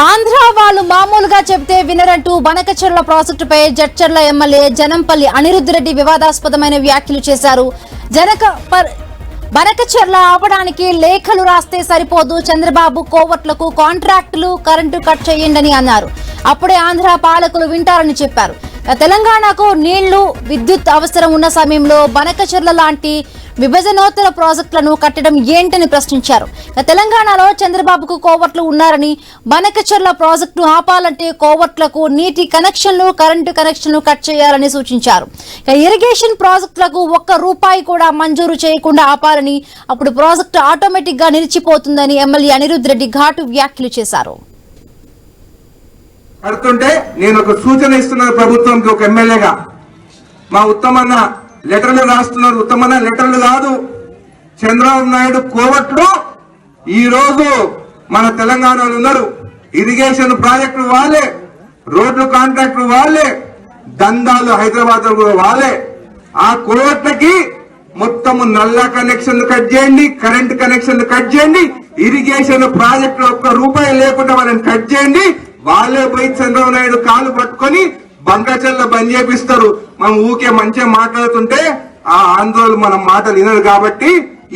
ఆంధ్ర వాళ్ళు మామూలుగా చెబితే వినరంటూ బనకచెర్ల ప్రాజెక్టుపై జడ్చర్ల ఎమ్మెల్యే జనంపల్లి అనిరుద్ధ్ రెడ్డి వివాదాస్పదమైన వ్యాఖ్యలు చేశారు. జనక పర్- బనకచెర్ల ఆపడానికి లేఖలు రాస్తే సరిపోదు. చంద్రబాబు కోవట్లకు కాంట్రాక్టులు కరెంటు కట్ చేయండి అన్నారు. అప్పుడే ఆంధ్ర పాలకులు వింటారని చెప్పారు. తెలంగాణకు నీళ్ళు విద్యుత్ అవసరం ఉన్న సమయంలో బనకచెర్ల లాంటి విభజనోత్తర ప్రాజెక్టులను కట్టడం ఏంటని ప్రశ్నించారు. తెలంగాణలో చంద్రబాబుకు కోవట్లు ఉన్నారని బనకచెర్ల ప్రాజెక్టును ఆపాలంటే కోవట్లకు నీటి కనెక్షన్లు కరెంటు కనెక్షన్లు కట్ చేయాలని సూచించారు. ఇరిగేషన్ ప్రాజెక్టులకు ఒక్క రూపాయి కూడా మంజూరు చేయకుండా ఆపాలని అప్పుడు ప్రాజెక్టు ఆటోమేటిక్గా నిలిచిపోతుందని ఎమ్మెల్యే అనిరుద్ధ్ రెడ్డి ఘాటు వ్యాఖ్యలు చేశారు. పడుతుంటే నేను ఒక సూచన ఇస్తున్నాను ప్రభుత్వంకి ఒక ఎమ్మెల్యేగా. మా ఉత్తమన్న లెటర్లు రాస్తున్నారు. ఉత్తమన్న లెటర్లు కాదు. చంద్రబాబు నాయుడు కోవట్లు ఈ రోజు మన తెలంగాణలో ఉన్నారు. ఇరిగేషన్ ప్రాజెక్టులు వాళ్ళే రోడ్లు కాంట్రాక్టులు వాళ్ళే దందాలు హైదరాబాద్ కూడా వాళ్ళే. ఆ కోవట్లకి మొత్తము నల్ల కనెక్షన్లు కట్ చేయండి కరెంట్ కనెక్షన్లు కట్ చేయండి ఇరిగేషన్ ప్రాజెక్టులు ఒక్క రూపాయి లేకుండా వాళ్ళని కట్ చేయండి వాళ్ళే పోయి చంద్రబాబు నాయుడు కాలు పట్టుకొని బంకచెల్ల బంద్ చేపిస్తారు. మనం ఊకే మంచిగా మాట్లాడుతుంటే ఆ ఆందోళన మనం మాటలు వినరు కాబట్టి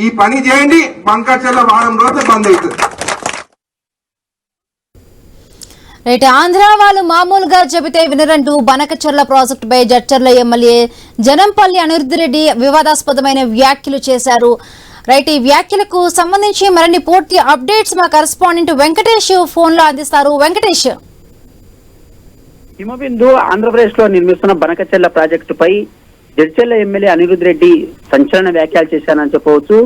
ఈ పని చేయండి బంకచెల్ల వారం రోజులు బంద్ అవుతుంది. రైట్ ఆంధ్ర వాళ్ళు మామూలుగా చెబితే వినరంటూ బనకచర్ల ప్రాజెక్టుపై జడ్చర్ల ఎమ్మెల్యే జనంపల్లి అనిరుద్ధిరెడ్డి వివాదాస్పదమైన వ్యాఖ్యలు చేశారు. రైట్ ఈ వ్యాఖ్యలకు సంబంధించి మరిన్ని పూర్తి అప్డేట్స్ మా కరెస్పాండెంట్ వెంకటేష్ ఫోన్లో అందిస్తారు. వెంకటేష్. హిమబిందు ఆంధ్రప్రదేశ్లో నిర్మిస్తున్న బనకచెల్ల ప్రాజెక్టుపై జడ్చెల్ల ఎమ్మెల్యే అనిరుద్ రెడ్డి సంచలన వ్యాఖ్యలు చేశానని చెప్పవచ్చు.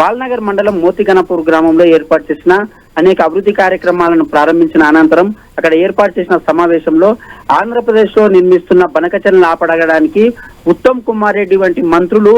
బాల్నగర్ మండలం మోతిగనపూర్ గ్రామంలో ఏర్పాటు చేసిన అనేక అభివృద్ధి కార్యక్రమాలను ప్రారంభించిన అనంతరం అక్కడ ఏర్పాటు చేసిన సమావేశంలో ఆంధ్రప్రదేశ్లో నిర్మిస్తున్న బనకచెల్లను ఆపడగడానికి ఉత్తమ్ కుమార్ రెడ్డి వంటి మంత్రులు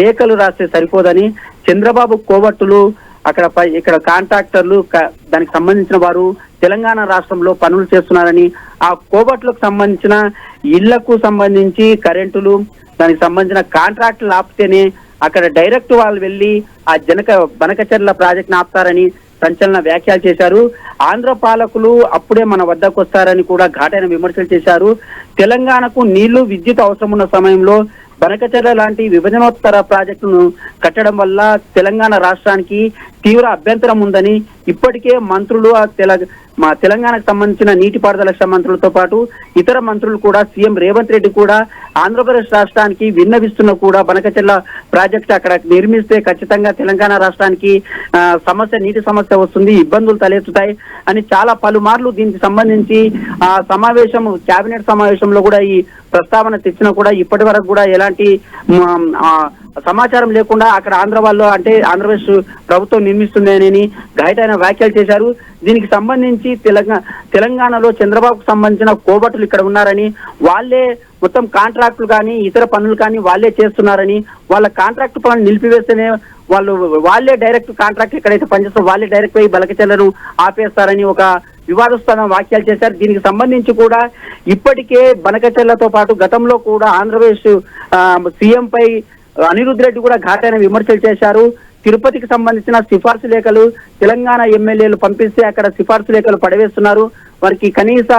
లేఖలు రాస్తే సరిపోదని చంద్రబాబు కోవట్టులు అక్కడ పై- ఇక్కడ కాంట్రాక్టర్లు దానికి సంబంధించిన వారు తెలంగాణ రాష్ట్రంలో పనులు చేస్తున్నారని ఆ కోబట్లకు సంబంధించిన ఇళ్ళకు సంబంధించి కరెంటులు దానికి సంబంధించిన కాంట్రాక్టులు ఆపితేనే అక్కడ డైరెక్ట్ వాళ్ళు వెళ్ళి ఆ జనక బనకచర్ల ప్రాజెక్ట్ని ఆపుతారని సంచలన వ్యాఖ్యలు చేశారు. ఆంధ్ర పాలకులు అప్పుడే మన వద్దకు వస్తారని కూడా ఘాటైన విమర్శలు చేశారు. తెలంగాణకు నీళ్ళు విద్యుత్ అవసరం ఉన్న సమయంలో బనకచెర్ల లాంటి విభజనోత్తర ప్రాజెక్టును కట్టడం వల్ల తెలంగాణ రాష్ట్రానికి తీవ్ర అభ్యంతరం ఉందని ఇప్పటికే మంత్రులు ఆ తెల మా తెలంగాణకు సంబంధించిన నీటిపారుదల శాఖ మంత్రులతో పాటు ఇతర మంత్రులు కూడా సీఎం రేవంత్ రెడ్డి కూడా ఆంధ్రప్రదేశ్ రాష్ట్రానికి విన్నవిస్తున్న కూడా బనకచెర్ల ప్రాజెక్ట్ అక్కడ నిర్మిస్తే ఖచ్చితంగా తెలంగాణ రాష్ట్రానికి సమస్య నీటి సమస్య వస్తుంది ఇబ్బందులు తలెత్తుతాయి అని చాలా పలుమార్లు దీనికి సంబంధించి ఆ సమావేశం కేబినెట్ సమావేశంలో కూడా ఈ ప్రస్తావన తెచ్చినా కూడా ఇప్పటి వరకు కూడా ఎలాంటి సమాచారం లేకుండా అక్కడ ఆంధ్ర వాళ్ళు అంటే ఆంధ్రప్రదేశ్ ప్రభుత్వం నిర్మిస్తుందని ఘాటైన వ్యాఖ్యలు చేశారు. దీనికి సంబంధించి తెలంగాణ తెలంగాణలో చంద్రబాబుకు సంబంధించిన కోబట్టులు ఇక్కడ ఉన్నారని వాళ్ళే మొత్తం కాంట్రాక్టులు కానీ ఇతర పనులు కానీ వాళ్ళే చేస్తున్నారని వాళ్ళ కాంట్రాక్ట్ పనులు నిలిపివేస్తేనే వాళ్ళు వాళ్ళే డైరెక్ట్ కాంట్రాక్ట్ ఎక్కడైతే పనిచేస్తారో వాళ్ళే డైరెక్ట్ పోయి బలకచెల్లను ఆపేస్తారని ఒక వివాదాస్పద వ్యాఖ్యలు చేశారు. దీనికి సంబంధించి కూడా ఇప్పటికే బనకచెల్లతో పాటు గతంలో కూడా ఆంధ్రప్రదేశ్ సీఎం పై అనిరుద్ధ్ రెడ్డి కూడా ఘాటైన విమర్శలు చేశారు. తిరుపతికి సంబంధించిన సిఫార్సు లేఖలు తెలంగాణ ఎమ్మెల్యేలు పంపిస్తే అక్కడ సిఫార్సు లేఖలు పడవేస్తున్నారు. వారికి కనీస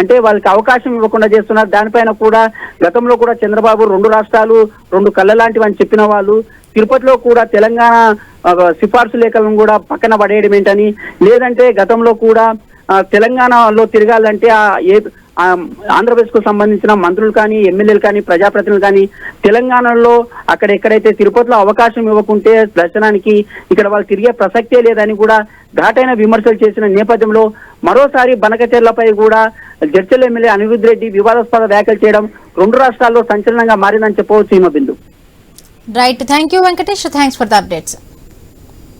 అంటే వాళ్ళకి అవకాశం ఇవ్వకుండా చేస్తున్నారు. దానిపైన కూడా గతంలో కూడా చంద్రబాబు రెండు రాష్ట్రాలు రెండు కళ్ళ లాంటివి అని చెప్పిన వాళ్ళు. తిరుపతిలో కూడా తెలంగాణ సిఫార్సు లేఖలను కూడా పక్కన పడేయడం ఏంటని. లేదంటే గతంలో కూడా తెలంగాణలో తిరగాలంటే ఆ ఏ ఆ, ఆంధ్రప్రదేశ్కు సంబంధించిన మంత్రులు కానీ ఎమ్మెల్యేలు కానీ ప్రజాప్రతినిధులు కానీ తెలంగాణలో అక్కడ ఎక్కడైతే తిరుపతిలో అవకాశం ఇవ్వకుంటే దర్శనానికి ఇక్కడ వాళ్ళు తిరిగే ప్రసక్తే లేదని కూడా ఘాటైన విమర్శలు చేసిన నేపథ్యంలో మరోసారి బనకచెర్లపై కూడా జడ్చల్ ఎమ్మెల్యే అనిరుద్ రెడ్డి వివాదాస్పద వ్యాఖ్యలు చేయడం రెండు రాష్ట్రాల్లో సంచలనంగా మారిందని చెప్పవచ్చు Himabindu. Right thank you Venkatesh thanks for the updates